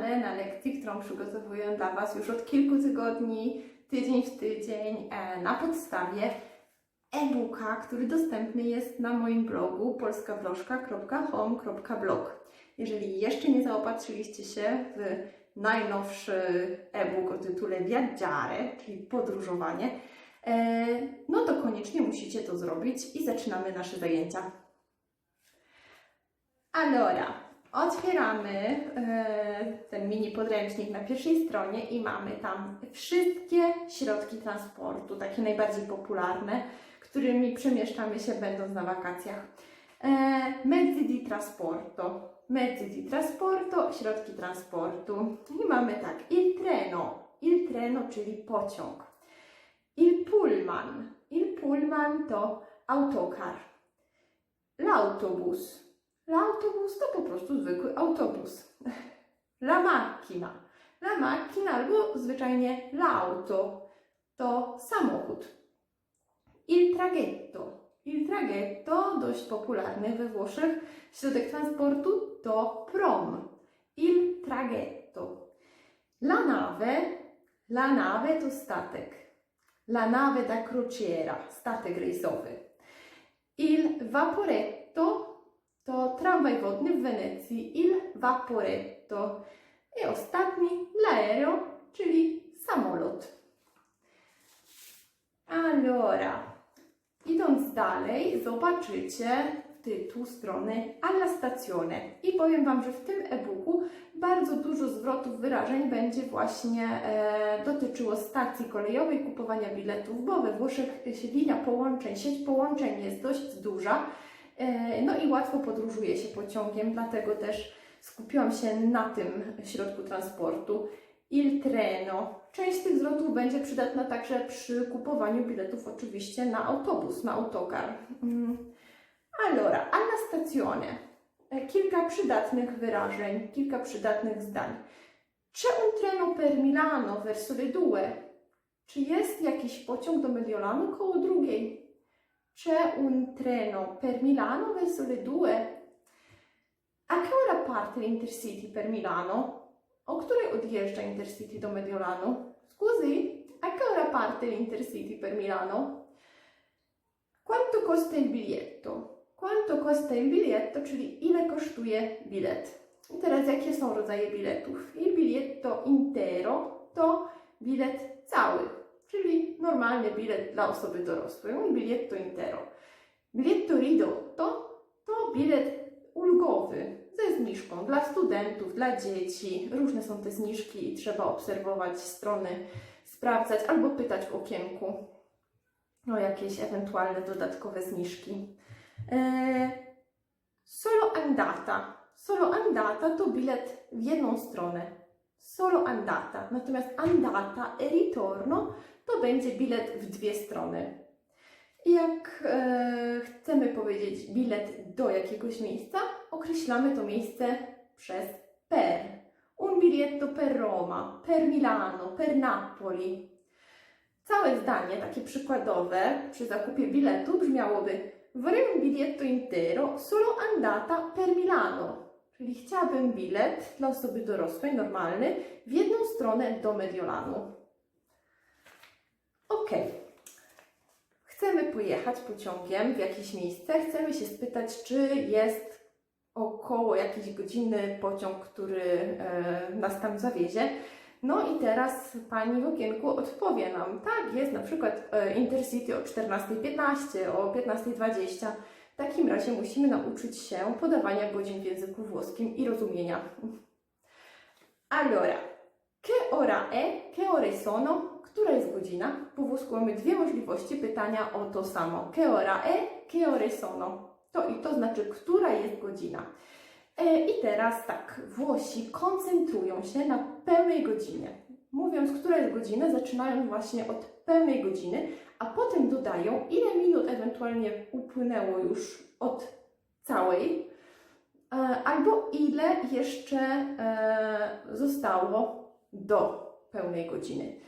na lekcji, którą przygotowuję dla Was już od kilku tygodni, tydzień w tydzień, e, na podstawie e-booka, który dostępny jest na moim blogu polskablożka.home.blog. Jeżeli jeszcze nie zaopatrzyliście się w najnowszy e-book o tytule Viaggiare, czyli podróżowanie, e, no to koniecznie musicie to zrobić i zaczynamy nasze zajęcia. Allora, otwieramy e, ten mini podręcznik na pierwszej stronie i mamy tam wszystkie środki transportu, takie najbardziej popularne, którymi przemieszczamy się będąc na wakacjach. E, mezzi di trasporto, mezzi di trasporto, środki transportu. I mamy tak, il treno, il treno, czyli pociąg. Il pullman, il pullman to autokar. L'autobus, l'autobus to po prostu zwykły autobus. La macchina, la macchina albo zwyczajnie l'auto to samochód. Il traghetto, il traghetto, dość popularny we Włoszech, środek transportu to prom. Il traghetto. La nave, la nave to statek. La nave da crociera, statek rejsowy. Il vaporetto to tramwaj wodny w Wenecji. Il vaporetto. I ostatni, l'aereo, czyli samolot. Allora, idąc dalej, zobaczycie tytuł strony Alla Stazione. I powiem Wam, że w tym e-booku bardzo dużo zwrotów wyrażeń będzie właśnie e, dotyczyło stacji kolejowej, kupowania biletów, bo we Włoszech linia połączeń, sieć połączeń jest dość duża. E, no i łatwo podróżuje się pociągiem, dlatego też skupiłam się na tym środku transportu. Il treno. Część tych zwrotów będzie przydatna także przy kupowaniu biletów oczywiście na autobus, na autokar. Mm. Allora, alla stazione. E, Kilka przydatnych wyrażeń, kilka przydatnych zdań. C'è un treno per Milano verso le due? Czy jest jakiś pociąg do Mediolanu koło drugiej? C'è un treno per Milano verso le due? A che ora parte l'Intercity per Milano? O której odjeżdża Intercity do Mediolanu? Scusi, a che ora parte l'Intercity per Milano? Quanto costa il biglietto? Quanto costa il biglietto, czyli ile kosztuje bilet. I teraz jakie są rodzaje biletów? Il biglietto intero to bilet cały, czyli normalny bilet dla osoby dorosłej. Un biglietto intero. Biglietto ridotto to bilet ulgowy ze zniżką dla studentów, dla dzieci. Różne są te zniżki i trzeba obserwować strony, sprawdzać albo pytać w okienku o jakieś ewentualne dodatkowe zniżki. E, solo andata. Solo andata to bilet w jedną stronę. Solo andata. Natomiast andata e ritorno będzie bilet w dwie strony. Jak e, chcemy powiedzieć bilet do jakiegoś miejsca, określamy to miejsce przez per. Un biglietto per Roma, per Milano, per Napoli. Całe zdanie, takie przykładowe, przy zakupie biletu brzmiałoby Vorrei un biglietto intero solo andata per Milano. Czyli chciałabym bilet dla osoby dorosłej, normalny, w jedną stronę do Mediolanu. Ok. Chcemy pojechać pociągiem w jakieś miejsce, chcemy się spytać, czy jest około jakiejś godziny pociąg, który e, nas tam zawiezie. No i teraz pani w okienku odpowie nam, tak, jest na przykład e, Intercity o 14.15, o 15.20. W takim razie musimy nauczyć się podawania godzin w języku włoskim i rozumienia. Allora, che ora è? Che ore sono? Która jest godzina? Po włosku mamy dwie możliwości pytania o to samo. Che ora è? Che ore sono? To i to znaczy, która jest godzina. E, I teraz tak, Włosi koncentrują się na pełnej godzinie. Mówiąc, która jest godzina, zaczynają właśnie od pełnej godziny, a potem dodają, ile minut ewentualnie upłynęło już od całej, e, albo ile jeszcze e, zostało do pełnej godziny.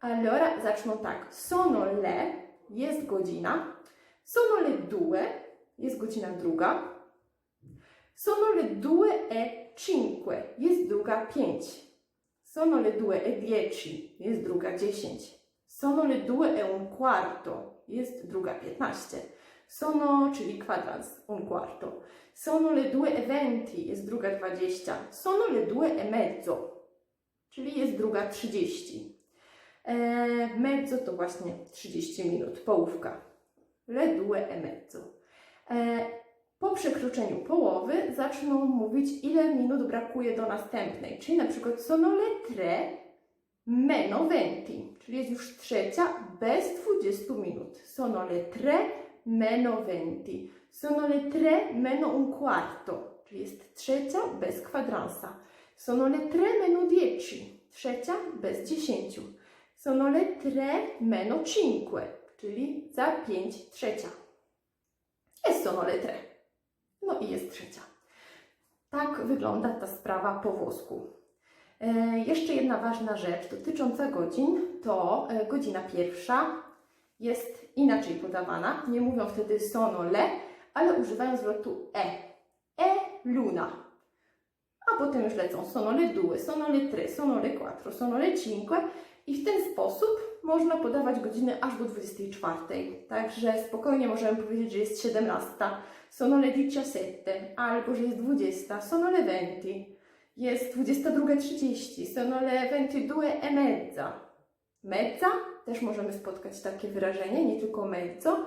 Allora zaczną tak. Sono le, jest godzina. Sono le due, jest godzina druga. Sono le due e cinque. Jest druga pięć. Sono le due e dieci. Jest druga dziesięć. Sono le due e un quarto. Jest druga piętnaście. Sono, czyli kwadrans, un quarto. Sono le due e venti. Jest druga dwadzieścia. Sono le due e mezzo. Czyli jest druga trzydzieści. E, mezzo to właśnie 30 minut, połówka. Le due e mezzo. E, po przekroczeniu połowy zaczną mówić, ile minut brakuje do następnej. Czyli na przykład sono le tre meno venti, czyli jest już trzecia bez 20 minut. Sono le tre meno venti. Sono le tre meno un quarto, czyli jest trzecia bez kwadransa. Sono le tre meno dieci, trzecia bez dziesięciu. Sono le tre meno cinque, czyli za pięć trzecia. E sono le tre. No i jest trzecia. Tak wygląda ta sprawa po włosku. E, jeszcze jedna ważna rzecz dotycząca godzin to e, godzina pierwsza jest inaczej podawana. Nie mówią wtedy sono le, ale używają zwrotu e. E luna. A potem już lecą sono le due, sono le tre, sono le quattro, sono le cinque i w ten sposób można podawać godziny aż do 24. Także spokojnie możemy powiedzieć, że jest 17, sono le 17, albo że jest 20, sono le 20, jest 22.30, sono le 22 e mezza. Mezza, też możemy spotkać takie wyrażenie, nie tylko mezzo.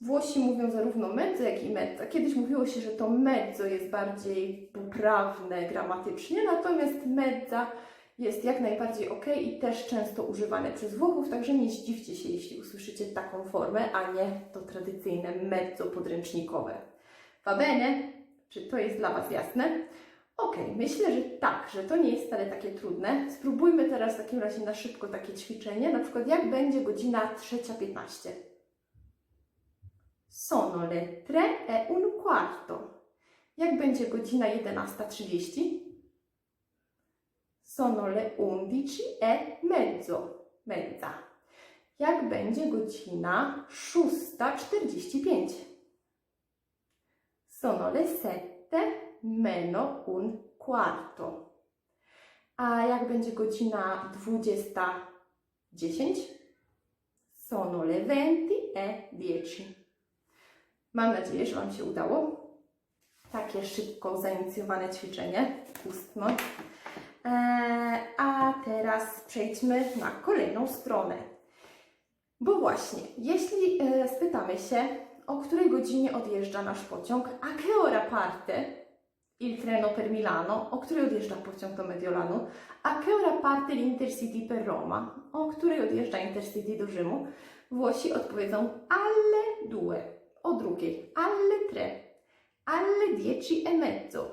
Włosi mówią zarówno mezzo, jak i mezza. Kiedyś mówiło się, że to mezzo jest bardziej poprawne gramatycznie, natomiast mezza jest jak najbardziej ok i też często używane przez Włochów, także nie zdziwcie się, jeśli usłyszycie taką formę, a nie to tradycyjne mezzo podręcznikowe. Va bene? Czy to jest dla Was jasne? Ok, myślę, że tak, że to nie jest wcale takie trudne. Spróbujmy teraz w takim razie na szybko takie ćwiczenie, na przykład jak będzie godzina 3.15. Sono le tre e un quarto. Jak będzie godzina 11.30? Sono le undici e mezzo. Mezza. Jak będzie godzina 6.45? Sono le sette meno un quarto. A jak będzie godzina 20.10? Sono le venti e dieci. Mam nadzieję, że Wam się udało. Takie szybko zainicjowane ćwiczenie ustno. Eee, a teraz przejdźmy na kolejną stronę. Bo właśnie, jeśli e, spytamy się, o której godzinie odjeżdża nasz pociąg, a che ora parte il treno per Milano, o której odjeżdża pociąg do Mediolanu, a che ora parte l'Intercity per Roma, o której odjeżdża Intercity do Rzymu, Włosi odpowiedzą alle due, o drugiej, alle tre, alle dieci e mezzo,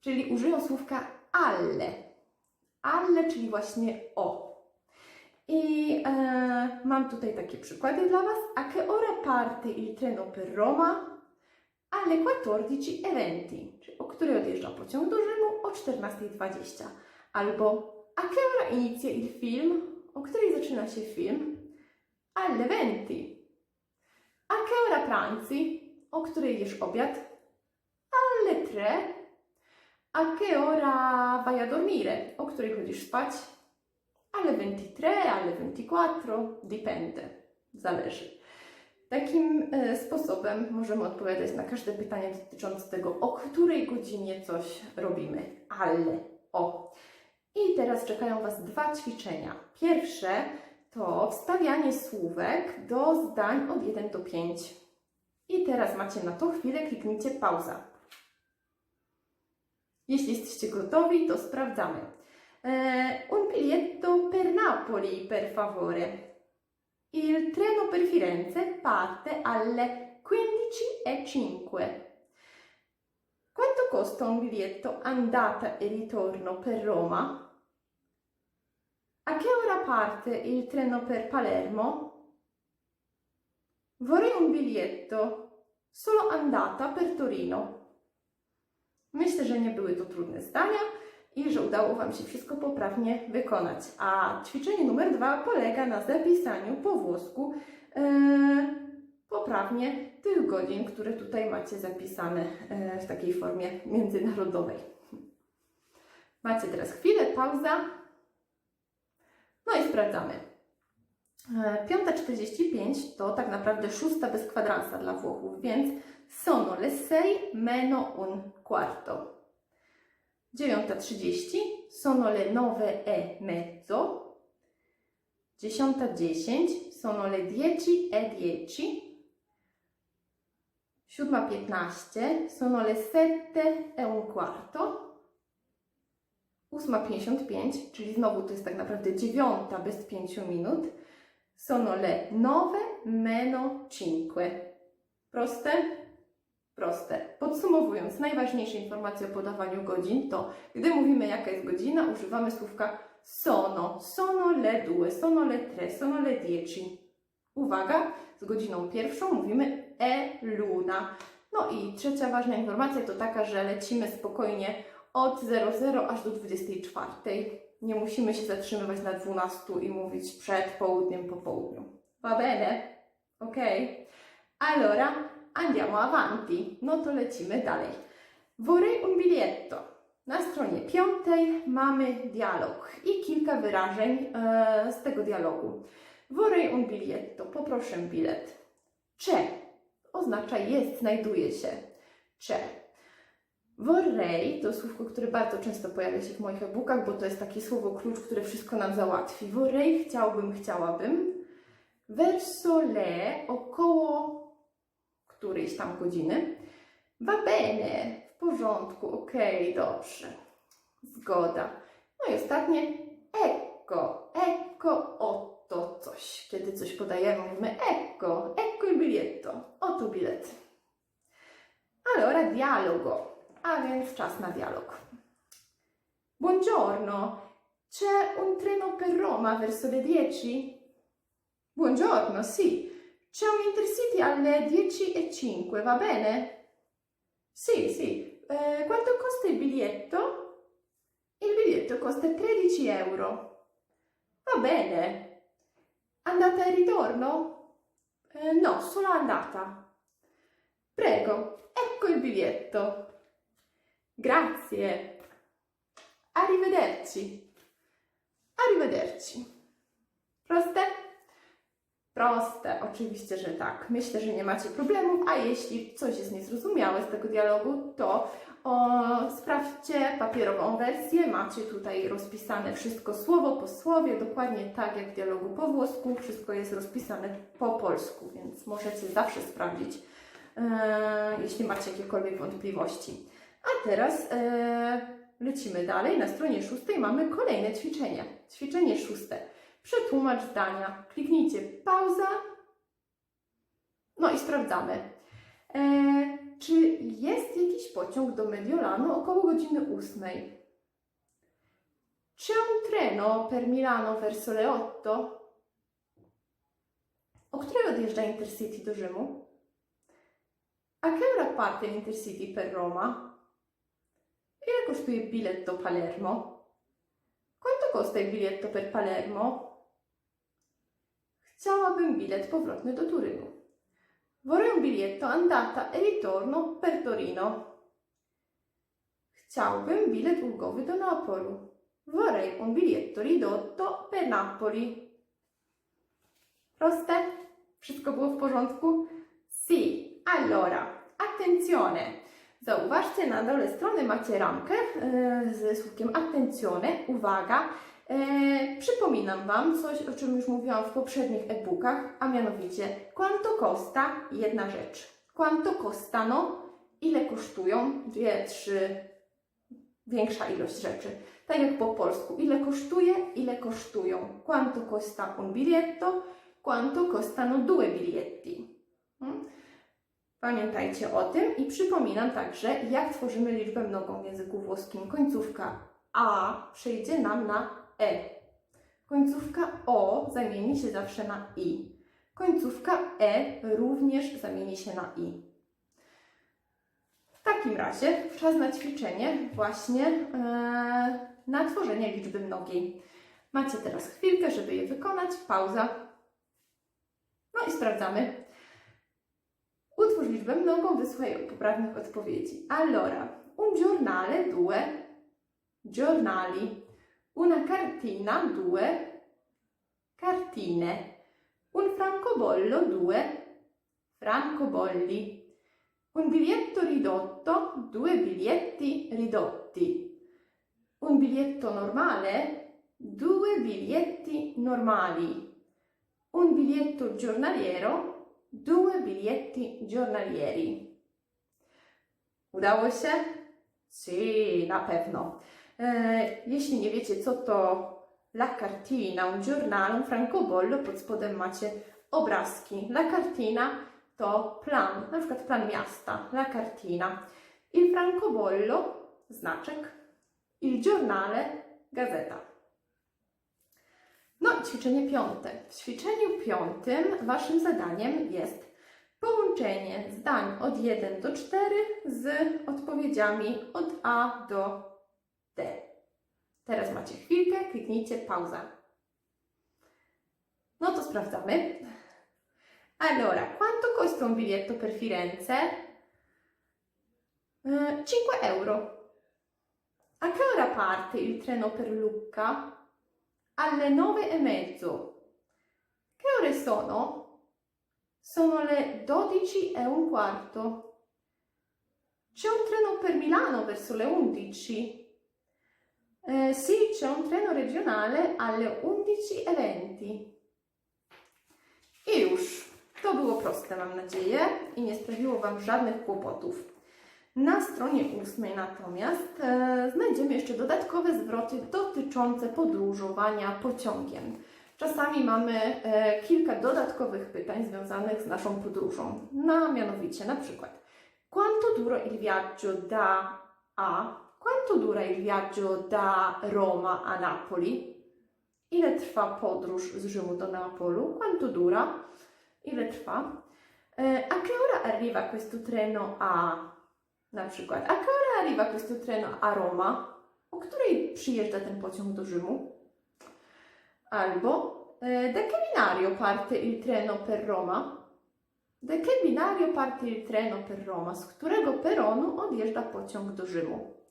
czyli użyją słówka alle. Alle, czyli właśnie o. I e, mam tutaj takie przykłady dla Was. A che ora parte il treno per Roma? Alle 14.20, czyli o której odjeżdża pociąg do Rzymu o 14.20. Albo a che ora inizia il film? O której zaczyna się film? Alle 20. A che ora pranzi? O której jesz obiad? Alle 3. A che ora vai a dormire? O której chodzisz spać? Alle 23, alle 24, dipende, zależy. Takim e, sposobem możemy odpowiadać na każde pytanie dotyczące tego, o której godzinie coś robimy. Alle, o. I teraz czekają Was dwa ćwiczenia. Pierwsze to wstawianie słówek do zdań od 1 do 5. I teraz macie na to chwilę, kliknijcie pauza. Jeśli jesteście gotowi, to sprawdzamy. Eh, un biglietto per Napoli, per favore. Il treno per Firenze parte alle 15.05. Quanto costa un biglietto andata e ritorno per Roma? A che ora parte il treno per Palermo? Vorrei un biglietto solo andata per Torino. Myślę, że nie były to trudne zdania i że udało Wam się wszystko poprawnie wykonać. A ćwiczenie numer dwa polega na zapisaniu po włosku e, poprawnie tych godzin, które tutaj macie zapisane e, w takiej formie międzynarodowej. Macie teraz chwilę, pauza. No i sprawdzamy. E, 5.45 to tak naprawdę szósta bez kwadransa dla Włochów, więc sono le sei meno un quarto. 9.30 sono le nove e mezzo. 10.10 sono le 10 e 10. 7.15 sono le 7 e un quarto. 8.55, czyli znowu to jest tak naprawdę dziewiąta bez 5 minut. Sono le 9 meno 5. Proste? Proste. Podsumowując, najważniejsze informacje o podawaniu godzin to, gdy mówimy jaka jest godzina, używamy słówka sono, sono le due, sono le tre, sono le dieci. Uwaga, z godziną pierwszą mówimy e luna. No i trzecia ważna informacja to taka, że lecimy spokojnie od 00 aż do 24. Nie musimy się zatrzymywać na 12 i mówić przed południem, po południu. Va bene? Ok? Allora, andiamo avanti. No to lecimy dalej. Vorrei un biglietto. Na stronie piątej mamy dialog i kilka wyrażeń e, z tego dialogu. Vorrei un biglietto. Poproszę bilet. C'è oznacza jest, znajduje się. C'è. Vorrei to słówko, które bardzo często pojawia się w moich e-bookach, bo to jest takie słowo klucz, które wszystko nam załatwi. Vorrei chciałbym, chciałabym. Verso le około którejś tam godziny. Va bene, w porządku, okej, dobrze. Zgoda. No i ostatnie, ecco, ecco, oto coś. Kiedy coś podajemy, mówimy ecco, ecco il biglietto, oto bilet. Allora, dialogo, a więc czas na dialog. Buongiorno, c'è un treno per Roma verso le 10? Buongiorno, sì. C'è un intercity alle 10 e 5, va bene? Sì, sì. Eh, quanto costa il biglietto? Il biglietto costa 13 euro. Va bene. Andata e ritorno? Eh, no, solo andata. Prego, ecco il biglietto. Grazie. Arrivederci. Arrivederci. Proste? Proste, oczywiście, że tak. Myślę, że nie macie problemów, a jeśli coś jest niezrozumiałe z tego dialogu, to o, sprawdźcie papierową wersję. Macie tutaj rozpisane wszystko słowo po słowie, dokładnie tak jak w dialogu po włosku. Wszystko jest rozpisane po polsku, więc możecie zawsze sprawdzić, e, jeśli macie jakiekolwiek wątpliwości. A teraz e, lecimy dalej. Na stronie szóstej mamy kolejne ćwiczenie. Ćwiczenie szóste. Przetłumacz zdania. Kliknijcie pauza. No i sprawdzamy. E, czy jest jakiś pociąg do Mediolanu około godziny ósmej? C'è un treno per Milano verso le 8? O której odjeżdża Intercity do Rzymu? A che ora parte l'Intercity per Roma? Ile kosztuje bilet do Palermo? Quanto costa il biglietto per Palermo? Chciałabym bilet powrotny do Turynu. Vorrei un biglietto andata e ritorno per Torino. Chciałbym bilet ulgowy do Neapolu. Vorrei un biglietto ridotto per Napoli. Proste? Wszystko było w porządku? Sì. Allora, attenzione! Zauważcie, na dole strony macie ramkę e, ze słówkiem attenzione, uwaga. E, przypominam Wam coś, o czym już mówiłam w poprzednich e-bookach, a mianowicie quanto costa jedna rzecz. Quanto costano, ile kosztują, dwie, trzy, większa ilość rzeczy. Tak jak po polsku, ile kosztuje, ile kosztują. Quanto costa un biglietto, quanto costano due biglietti. Hmm? Pamiętajcie o tym i przypominam także, jak tworzymy liczbę mnogą w języku włoskim. Końcówka a przejdzie nam na e. Końcówka o zamieni się zawsze na i. Końcówka e również zamieni się na i. W takim razie czas na ćwiczenie właśnie e, na tworzenie liczby mnogiej. Macie teraz chwilkę, żeby je wykonać. Pauza. No i sprawdzamy. liczbę mnogą, wysłuchaj poprawnych odpowiedzi. Allora, un giornale, due giornali. Una cartina, due cartine. Un francobollo, due francobolli. Un biglietto ridotto, due biglietti ridotti. Un biglietto normale, due biglietti normali. Un biglietto giornaliero, due biglietti giornalieri. Udało się? Sì, na pewno. E, jeśli nie wiecie, co to la cartina, un giornale, un francobollo, pod spodem macie obrazki. La cartina to plan, na przykład plan miasta, la cartina. Il francobollo, znaczek. Il giornale, gazeta. No, ćwiczenie piąte. W ćwiczeniu piątym waszym zadaniem jest połączenie zdań od 1 do 4 z odpowiedziami od A do. Teraz macie chwilkę, kliknijcie pauza. No to sprawdzamy. Allora, quanto costa un biglietto per Firenze? Eh, 5 euro. A che ora parte il treno per Lucca? Alle nove e mezzo. Che ore sono? Sono le 12 e un quarto. C'è un treno per Milano verso le 11. Eh, sì, c'è un treno regionale alle 11.20. I już. To było proste, mam nadzieję, i nie sprawiło Wam żadnych kłopotów. Na stronie ósmej natomiast e, znajdziemy jeszcze dodatkowe zwroty dotyczące podróżowania pociągiem. Czasami mamy e, kilka dodatkowych pytań związanych z naszą podróżą. Na mianowicie na przykład Quanto dura il viaggio da A? Quanto dura il viaggio da Roma a Napoli? Ile trwa podróż z Rzymu do Neapolu? Quanto dura? Ile trwa? E, a che ora arriva questo treno a na przykład, a che ora arriva questo treno a Roma? O której przyjeżdża ten pociąg do Rzymu? Albo eh, da che binario parte il treno per Roma? Da che binario parte il treno per Roma? Z którego peronu odjeżdża pociąg do Rzymu?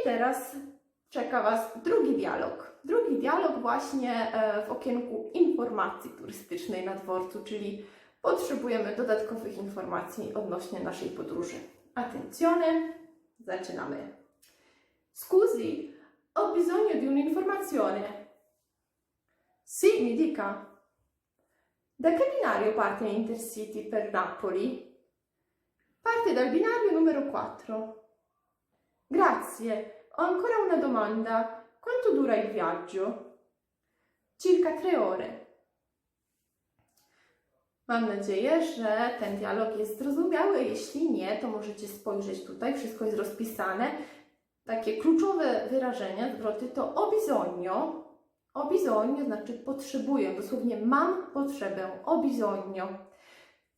I teraz czeka Was drugi dialog. Drugi dialog właśnie e, w okienku informacji turystycznej na dworcu, czyli potrzebujemy dodatkowych informacji odnośnie naszej podróży. Attenzione, zaczynamy. Scusi, ho bisogno di un'informazione. Sì, mi dica. Da che binario parte Intercity per Napoli? Parte dal binario numero 4. Grazie, ho ancora una domanda. Quanto dura il viaggio? Circa tre ore. Mam nadzieję, że ten dialog jest zrozumiały. Jeśli nie, to możecie spojrzeć tutaj, wszystko jest rozpisane. Takie kluczowe wyrażenia, zwroty to o bisogno. Znaczy potrzebuję, dosłownie mam potrzebę, o.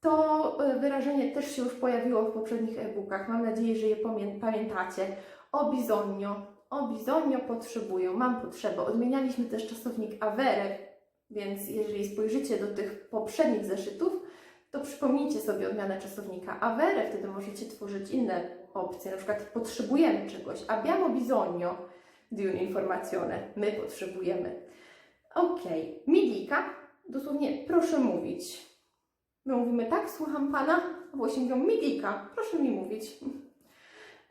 To e, wyrażenie też się już pojawiło w poprzednich e-bookach. Mam nadzieję, że je pamię- pamiętacie. O bisogno, o bisogno potrzebuję, mam potrzebę. Odmienialiśmy też czasownik avere, więc jeżeli spojrzycie do tych poprzednich zeszytów, to przypomnijcie sobie odmianę czasownika avere, wtedy możecie tworzyć inne opcje, na przykład potrzebujemy czegoś. Abbiamo bisogno di un'informazione. My potrzebujemy. Ok, mi dica, dosłownie proszę mówić. My mówimy tak, słucham Pana, a Włosi mówią mi proszę mi mówić.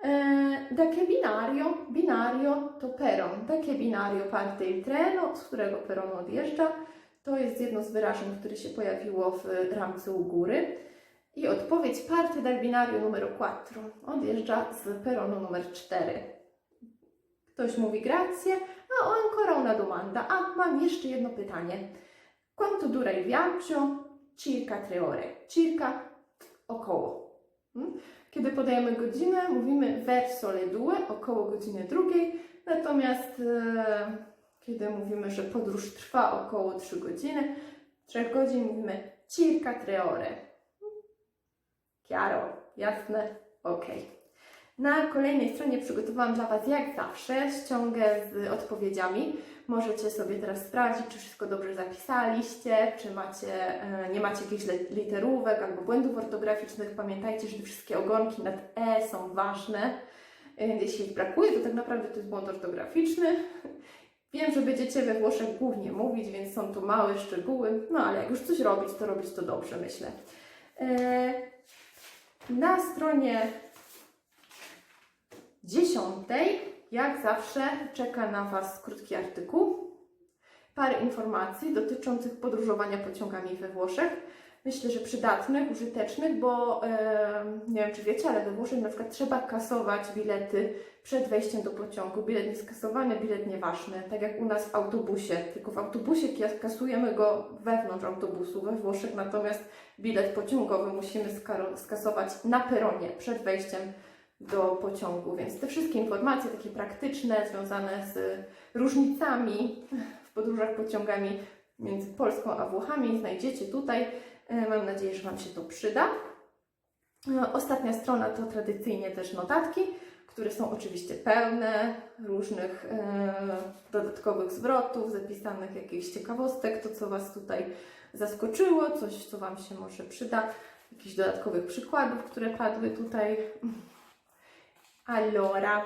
E, da che binario? Binario to peron. Da che binario parte il treno? Z którego peronu odjeżdża? To jest jedno z wyrażeń, które się pojawiło w ramce u góry. I odpowiedź parte dal binario numero 4. Odjeżdża z peronu numer 4. Ktoś mówi grazie, a ho ancora una domanda. A, mam jeszcze jedno pytanie. Quanto dura il viaggio? Circa tre ore. Circa około. Hmm? Kiedy podajemy godzinę, mówimy verso le due, około godziny drugiej, natomiast e, kiedy mówimy, że podróż trwa około 3 godziny, 3 godzin mówimy circa tre ore. Chiaro? Jasne? Ok. Na kolejnej stronie przygotowałam dla Was jak zawsze ściągę z odpowiedziami. Możecie sobie teraz sprawdzić, czy wszystko dobrze zapisaliście, czy macie, e, nie macie jakichś literówek albo błędów ortograficznych. Pamiętajcie, że te wszystkie ogonki nad E są ważne. E, Jeśli ich brakuje, to tak naprawdę to jest błąd ortograficzny. Wiem, że będziecie we Włoszech głównie mówić, więc są tu małe szczegóły, no ale jak już coś robić, to robić to dobrze, myślę. E, Na stronie dziesiątej, jak zawsze, czeka na Was krótki artykuł. Parę informacji dotyczących podróżowania pociągami we Włoszech. Myślę, że przydatnych, użytecznych, bo nie wiem, czy wiecie, ale we Włoszech na przykład trzeba kasować bilety przed wejściem do pociągu. Bilet nieskasowany, bilet nieważny. Tak jak u nas w autobusie. Tylko w autobusie kasujemy go wewnątrz autobusu. We Włoszech natomiast bilet pociągowy musimy skasować na peronie przed wejściem do pociągu. Więc te wszystkie informacje takie praktyczne, związane z różnicami w podróżach pociągami między Polską a Włochami znajdziecie tutaj. E, Mam nadzieję, że Wam się to przyda. E, Ostatnia strona to tradycyjnie też notatki, które są oczywiście pełne różnych e, dodatkowych zwrotów, zapisanych jakichś ciekawostek, to co Was tutaj zaskoczyło, coś co Wam się może przyda, jakichś dodatkowych przykładów, które padły tutaj. Allora,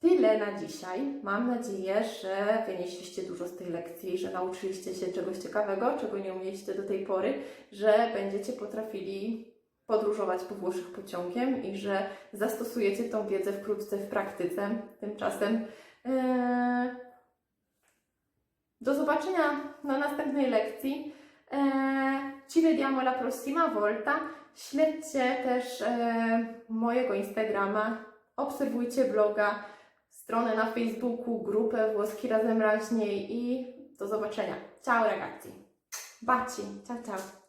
tyle na dzisiaj. Mam nadzieję, że wynieśliście dużo z tej lekcji, że nauczyliście się czegoś ciekawego, czego nie umieliście do tej pory, że będziecie potrafili podróżować po Włoszech pociągiem i że zastosujecie tą wiedzę wkrótce w praktyce. Tymczasem e, do zobaczenia na następnej lekcji. E, ci vediamo la prossima volta. Śledźcie też e, mojego Instagrama, obserwujcie bloga, stronę na Facebooku, grupę Włoski Razem Raźniej i do zobaczenia. Ciao ragazzi. Baci. Ciao, ciao.